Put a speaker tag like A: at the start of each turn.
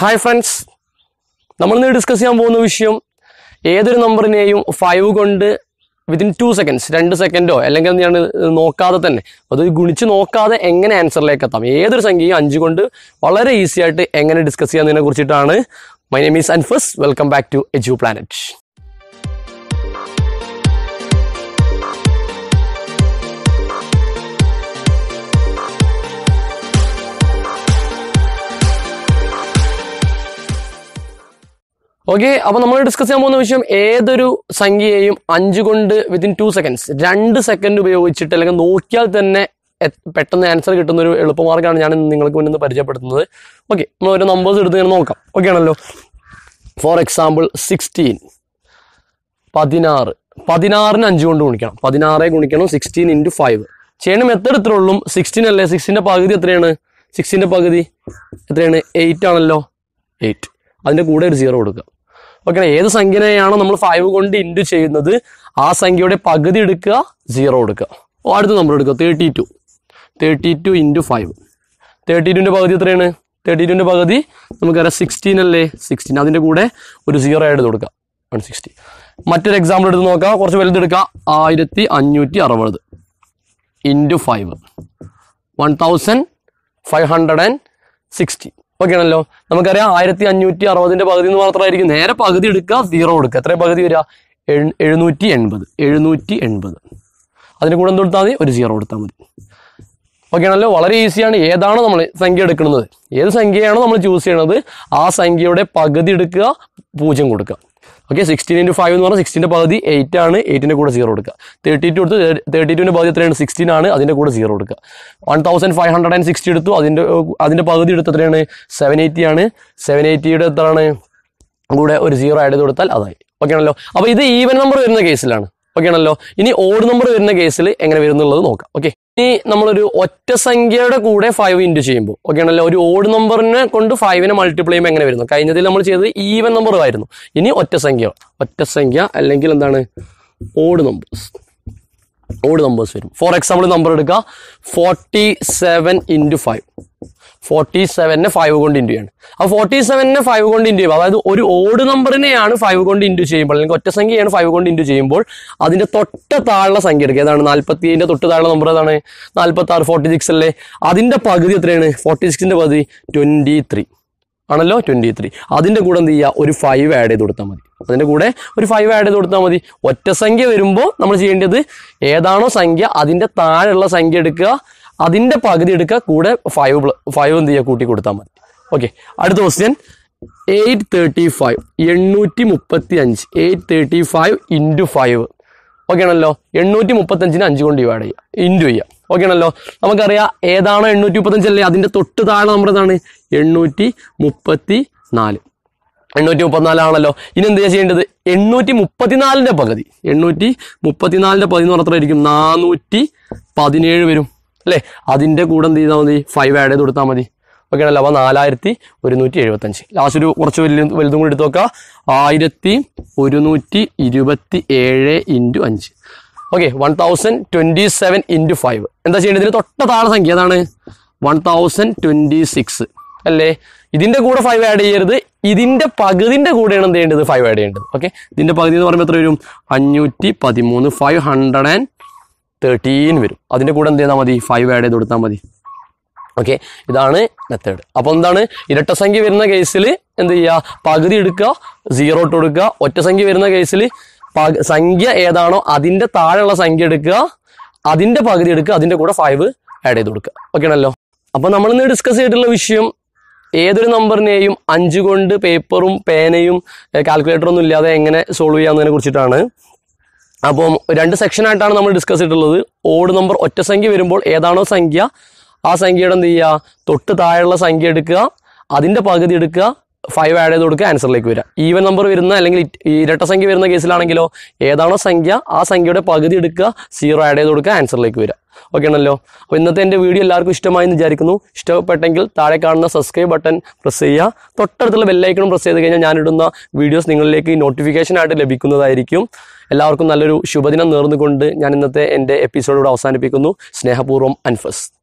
A: Hi friends നമ്മളിന്ന് discuss ചെയ്യാൻ പോകുന്ന വിഷയം ഏതൊരു നമ്പറിനെയും ഫൈവ് കൊണ്ട് വിതിൻ ടു സെക്കൻഡ്സ് രണ്ട് സെക്കൻഡോ അല്ലെങ്കിൽ ഞാൻ നോക്കാതെ തന്നെ അത് ഗുണിച്ച് നോക്കാതെ എങ്ങനെ ആൻസറിലേക്ക് എത്താം? ഏതൊരു സംഖ്യയും അഞ്ച് കൊണ്ട് വളരെ ഈസി ആയിട്ട് എങ്ങനെ ഡിസ്കസ് ചെയ്യാമെന്നതിനെ കുറിച്ചിട്ടാണ്. My name is Anfas welcome back to Edu Planet okay അപ്പൊ നമ്മൾ ഡിസ്കസ് ചെയ്യാൻ പോകുന്ന വിഷയം ഏതൊരു സംഖ്യയെയും അഞ്ച് കൊണ്ട് വിതിൻ ടു സെക്കൻഡ്സ് രണ്ട് സെക്കൻഡ് ഉപയോഗിച്ചിട്ട് അല്ലെങ്കിൽ നോക്കിയാൽ തന്നെ പെട്ടെന്ന് ആൻസർ കിട്ടുന്ന ഒരു എളുപ്പമാർഗമാണ് ഞാൻ നിങ്ങൾക്ക് മുന്നിൽ പരിചയപ്പെടുത്തുന്നത്. ഓക്കെ നമ്മൾ ഒരു നമ്പേഴ്സ് എടുത്ത് ഞാൻ നോക്കാം. ഓക്കെ ആണല്ലോ. ഫോർ എക്സാമ്പിൾ സിക്സ്റ്റീൻ പതിനാറ്. പതിനാറിന് അഞ്ച് കൊണ്ട് ഗുണിക്കണം. പതിനാറെ ഗുണിക്കണം സിക്സ്റ്റീൻ ഇന്റു ഫൈവ് ചെയ്യണ മെത്തേഡ് എത്ര ഉള്ളൂ. സിക്സ്റ്റീൻ അല്ലേ? സിക്സ്റ്റീന്റെ പകുതി എത്രയാണ്? സിക്സ്റ്റീന്റെ പകുതി എത്രയാണ്? എയ്റ്റ് ആണല്ലോ. എയ്റ്റ് അതിന്റെ കൂടെ ഒരു സീറോ കൊടുക്കുക. ഓക്കെ ഏത് സംഖ്യനെയാണോ നമ്മൾ ഫൈവ് കൊണ്ട് ഇന്റു ചെയ്യുന്നത് ആ സംഖ്യയുടെ പകുതി എടുക്കുക സീറോ എടുക്കുക. ഓ, അടുത്ത നമ്പർ എടുക്കുക. Thirty two thirty two into five thirty ടുവിന്റെ പകുതി എത്രയാണ്? തേർട്ടി ടുവിന്റെ പകുതി നമുക്കറിയാം സിക്സ്റ്റീൻ അല്ലേ? സിക്സ്റ്റീൻ അതിന്റെ കൂടെ ഒരു സീറോ ആയിട്ട് കൊടുക്കുക. വൺ സിക്സ്റ്റി മറ്റൊരു എക്സാമ്പിൾ എടുത്ത് നോക്കാം. കുറച്ച് വലുതെടുക്കുക ആയിരത്തി അഞ്ഞൂറ്റി അറുപത് into five one thousand five hundred and sixty okay ആണല്ലോ നമുക്കറിയാം ആയിരത്തി അഞ്ഞൂറ്റി അറുപതിന്റെ പകുതി എന്ന് മാത്രമായിരിക്കും നേരെ പകുതി എടുക്കുക സീറോ എടുക്കുക എത്ര പകുതി വരിക? എഴു- എഴുന്നൂറ്റി എൺപത് എഴുന്നൂറ്റി എൺപത് അതിന് കൂടെ എന്ത് കൊടുത്താൽ മതി? ഒരു സീറോ കൊടുത്താൽ മതി. ഓക്കെ ആണല്ലോ വളരെ ഈസിയാണ് ഏതാണ് നമ്മൾ സംഖ്യ എടുക്കുന്നത്. ഏത് സംഖ്യയാണോ നമ്മൾ ചൂസ് ചെയ്യണത് ആ സംഖ്യയുടെ പകുതി എടുക്കുക പൂജ്യം കൊടുക്കുക. ഓക്കെ സിക്സ്റ്റീൻ ഇന്റു ഫൈവ് എന്ന് പറഞ്ഞാൽ സിക്സ്റ്റീന്റെ പകുതി എയ്റ്റ് ആണ് എയ്റ്റിന്റെ കൂടെ സീറോ കൊടുക്കുക തേർട്ടി ടു എടുത്ത് തേർട്ടി ടുവിന്റെ പകുതി എത്രയാണ്? സിക്സ്റ്റീൻ ആണ് അതിന്റെ കൂടെ സീറോ കൊടുക്കുക one thousand five hundred and sixty എടുത്തു അതിന്റെ അതിന്റെ പകുതി എടുത്ത് എത്രയാണ്? സെവൻ എയ്റ്റി ആണ്. സെവൻ എയ്റ്റിയുടെ എത്രയാണ്? കൂടെ ഒരു സീറോ ആഡ് ചെയ്ത് കൊടുത്താൽ അതായി. ഓക്കെ ആണല്ലോ? അപ്പോൾ ഇത് ഈവൻ നമ്പർ വരുന്ന കേസിലാണ് ഓക്കെ ആണല്ലോ ഇനി ഓഡ് നമ്പർ വരുന്ന കേസിൽ എങ്ങനെ വരുന്നുള്ളത് നോക്കാം. ഓക്കെ. ഇനി നമ്മളൊരു ഒറ്റ സംഖ്യയുടെ കൂടെ ഫൈവ് ഇന്റു ചെയ്യുമ്പോൾ ഓക്കെ ആണല്ലോ ഒരു ഓഡ് നമ്പറിനെ കൊണ്ട് ഫൈവിനെ മൾട്ടിപ്ലൈ ചെയ്യുമ്പോൾ എങ്ങനെ വരുന്നു? കഴിഞ്ഞതിൽ നമ്മൾ ചെയ്തത് ഈവൻ നമ്പറുമായിരുന്നു ഇനി ഒറ്റ സംഖ്യ ഒറ്റ സംഖ്യ അല്ലെങ്കിൽ എന്താണ്? ഓഡ് നമ്പേഴ്സ് ഓഡ് നമ്പേഴ്സ് വരും. ഫോർ എക്സാമ്പിൾ നമ്പർ എടുക്കുക. Forty seven into five forty സെവനെ five കൊണ്ട് ഇന്റു ചെയ്യണം. അപ്പോൾ ഫോർട്ടി സെവനെ ഫൈവ് കൊണ്ട് ഇന്റു ചെയ്യുമ്പോൾ അതായത് ഒരു ഓട് നമ്പറിനെയാണ് ഫൈവ് കൊണ്ട് ഇന്റു ചെയ്യുമ്പോൾ അല്ലെങ്കിൽ ഒറ്റ സംഖ്യയാണ് ഫൈവ് കൊണ്ട് ഇന്റു ചെയ്യുമ്പോൾ അതിന്റെ തൊട്ട താഴെ സംഖ്യ എടുക്കുക. ഏതാണ്? നാൽപ്പത്തി ഏഴിന്റെ തൊട്ട് താഴെ നമ്പർ ഏതാണ്? നാൽപ്പത്തി ആറ് ഫോർട്ടി സിക്സ് അല്ലേ? അതിന്റെ പകുതി എത്രയാണ്? ഫോർട്ടി സിക്സിന്റെ പകുതി ട്വന്റി ത്രീ ആണല്ലോ ട്വന്റി ത്രീ അതിന്റെ കൂടെ എന്ത് ചെയ്യുക? ഒരു ഫൈവ് ആഡ് ചെയ്ത് കൊടുത്താൽ മതി. അതിന്റെ കൂടെ ഒരു ഫൈവ് ആഡ് ചെയ്ത് കൊടുത്താൽ മതി. ഒറ്റ സംഖ്യ വരുമ്പോൾ നമ്മൾ ചെയ്യേണ്ടത് ഏതാണോ സംഖ്യ അതിന്റെ താഴെയുള്ള സംഖ്യ എടുക്കുക അതിന്റെ പകുതി എടുക്കുക കൂടെ ഫൈവ് ഫൈവ് എന്ത് ചെയ്യുക? കൂട്ടി കൊടുത്താൽ മതി. ഓക്കെ അടുത്ത ക്വസ്റ്റ്യൻ എയ്റ്റ് തേർട്ടി ഫൈവ് എണ്ണൂറ്റി മുപ്പത്തി അഞ്ച് eight thirty five into five okay ആണല്ലോ? എണ്ണൂറ്റി മുപ്പത്തഞ്ചിന് അഞ്ച് കൊണ്ട് ഡിവൈഡ് ചെയ്യുക. ഇന്റു ചെയ്യുക. ഓക്കെ ആണല്ലോ നമുക്കറിയാം ഏതാണോ എണ്ണൂറ്റി മുപ്പത്തഞ്ച് അല്ലേ? അതിന്റെ തൊട്ട് താഴെ നമ്മുടെ എന്താണ് എണ്ണൂറ്റി മുപ്പത്തി നാല് എണ്ണൂറ്റി മുപ്പത്തിനാലാണല്ലോ ഇനി എന്താ ചെയ്യേണ്ടത്? എണ്ണൂറ്റി മുപ്പത്തിനാലിന്റെ പകുതി. എണ്ണൂറ്റി മുപ്പത്തിനാലിന്റെ പകുതി എന്ന് പറഞ്ഞത്രയായിരിക്കും നാനൂറ്റി പതിനേഴ് വരും. അല്ലേ? അതിന്റെ കൂടെ എന്ത് ചെയ്താൽ മതി? ഫൈവ് ആഡ് ചെയ്ത് കൊടുത്താൽ മതി. ഓക്കെ ആണല്ലോ അപ്പോൾ നാലായിരത്തി ഒരുന്നൂറ്റി എഴുപത്തഞ്ച് ലാസ്റ്റ് ഒരു കുറച്ച് വലിയ വലുതും കൂടി എടുത്ത് നോക്കാം. ആയിരത്തി ഒരുന്നൂറ്റി ഇരുപത്തി ഏഴ് ഇന്റു അഞ്ച്. Okay one thousand twenty seven into five എന്താ ചെയ്യേണ്ടത് ഇതിന് തൊട്ട താഴെ സംഖ്യ അതാണ് വൺ തൗസൻഡ് ട്വന്റി സിക്സ് അല്ലേ? ഇതിന്റെ കൂടെ ഫൈവ് ആഡ് ചെയ്യരുത്. ഇതിന്റെ പകുതിന്റെ കൂടെയാണ് എന്ത് ചെയ്യേണ്ടത്? ഫൈവ് ആഡ് ചെയ്യേണ്ടത്. ഓക്കെ ഇതിന്റെ പകുതി എന്ന് പറയുമ്പോൾ എത്ര വരും? അഞ്ഞൂറ്റി പതിമൂന്ന് ഫൈവ് ഹൺഡ്രഡ് ആൻഡ് തേർട്ടീൻ വരും. അതിന്റെ കൂടെ എന്ത് ചെയ്താൽ മതി? ഫൈവ് ആഡ് ചെയ്ത് കൊടുത്താൽ മതി. ഓക്കെ ഇതാണ് മെത്തേഡ് അപ്പോൾ എന്താണ്? ഇരട്ട സംഖ്യ വരുന്ന കേസിൽ എന്ത് ചെയ്യുക? പകുതി എടുക്കുക സീറോ ഇട്ട് കൊടുക്കുക. ഒറ്റ സംഖ്യ വരുന്ന കേസിൽ സംഖ്യ ഏതാണോ അതിന്റെ താഴെയുള്ള സംഖ്യ എടുക്കുക അതിന്റെ പകുതി എടുക്കുക അതിന്റെ കൂടെ ഫൈവ് ആഡ് ചെയ്ത് കൊടുക്കുക. ഓക്കെ ആണല്ലോ? അപ്പോൾ നമ്മളിന്ന് ഡിസ്കസ് ചെയ്തിട്ടുള്ള വിഷയം ഏതൊരു നമ്പറിനെയും അഞ്ച് കൊണ്ട് പേപ്പറും പേനയും കാൽക്കുലേറ്ററും ഒന്നും ഇല്ലാതെ എങ്ങനെ സോൾവ് ചെയ്യാവുന്നതിനെ കുറിച്ചിട്ടാണ്. അപ്പം രണ്ട് സെക്ഷനായിട്ടാണ് നമ്മൾ ഡിസ്കസ് ചെയ്തിട്ടുള്ളത്. ഓട് നമ്പർ ഒറ്റ സംഖ്യ വരുമ്പോൾ ഏതാണോ സംഖ്യ ആ സംഖ്യയുടെ എന്ത് ചെയ്യുക? തൊട്ട് താഴെയുള്ള സംഖ്യ എടുക്കുക അതിന്റെ പകുതി എടുക്കുക ഫൈവ് ആഡ് ചെയ്ത് കൊടുക്കുക ആൻസറിലേക്ക് വരിക. ഈവൻ നമ്പർ വരുന്ന അല്ലെങ്കിൽ ഇരട്ട സംഖ്യ വരുന്ന കേസിലാണെങ്കിലോ ഏതാണോ സംഖ്യ ആ സംഖ്യയുടെ പകുതി എടുക്കുക സീറോ ആഡ് ചെയ്ത് കൊടുക്കുക ആൻസറിലേക്ക് വരിക. ഓക്കെ ആണല്ലോ? അപ്പോൾ ഇന്നത്തെ എന്റെ വീഡിയോ എല്ലാവർക്കും ഇഷ്ടമായി എന്ന് വിചാരിക്കുന്നു. ഇഷ്ടപ്പെട്ടെങ്കിൽ താഴെ കാണുന്ന സബ്സ്ക്രൈബ് ബട്ടൺ പ്രസ് ചെയ്യുക. തൊട്ടടുത്തുള്ള ബെല്ലൈക്കണും പ്രസ് ചെയ്ത് കഴിഞ്ഞാൽ ഞാനിടുന്ന വീഡിയോസ് നിങ്ങളിലേക്ക് നോട്ടിഫിക്കേഷൻ ആയിട്ട് ലഭിക്കുന്നതായിരിക്കും. എല്ലാവർക്കും നല്ലൊരു ശുഭദിനം നേർന്നുകൊണ്ട് ഞാൻ ഇന്നത്തെ എന്റെ എപ്പിസോഡ് ഇവിടെ അവസാനിപ്പിക്കുന്നു. സ്നേഹപൂർവം അൻഫസ്.